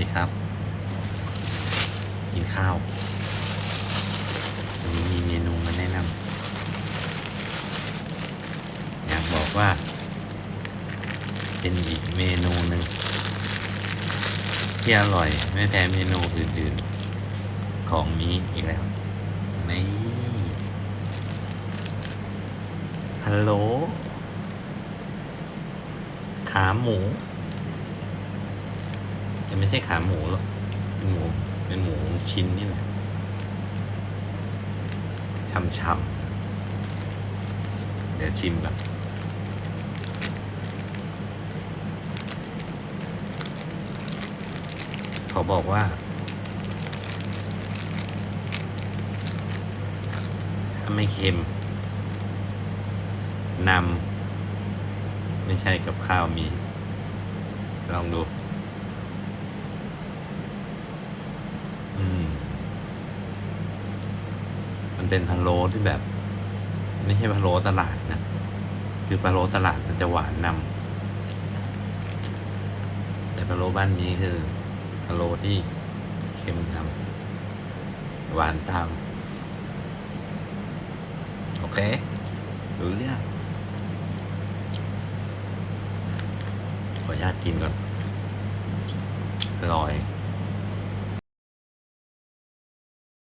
ดีครับ กินข้าววันนี้มีเมนูมาแนะนำอยากบอกว่า เป็นอีกเมนูหนึ่งที่อร่อย ไม่แพ้เมนูอื่นๆ ของนี้อีกแล้วนี่ฮัลโหลขาหมู แต่ไม่ใช่ขาหมูหรอกเป็นหมูเป็นหมูชิ้นนี่แหละช่ำๆเดี๋ยวชิมแบบเขาบอกว่าถ้าไม่เค็มนำไม่ใช่กับข้าวมี ลองดู อืม มัน เป็นพะโล้ที่แบบ ไม่ใช่พะโล้ตลาดนะ คือพะโล้ตลาดมันจะหวานนำแต่พะโล้บ้านนี้คือพะโล้ที่เค็มนำหวานตาม โอเครู้เรื่องขออนุญาตกินก่อนอร่อย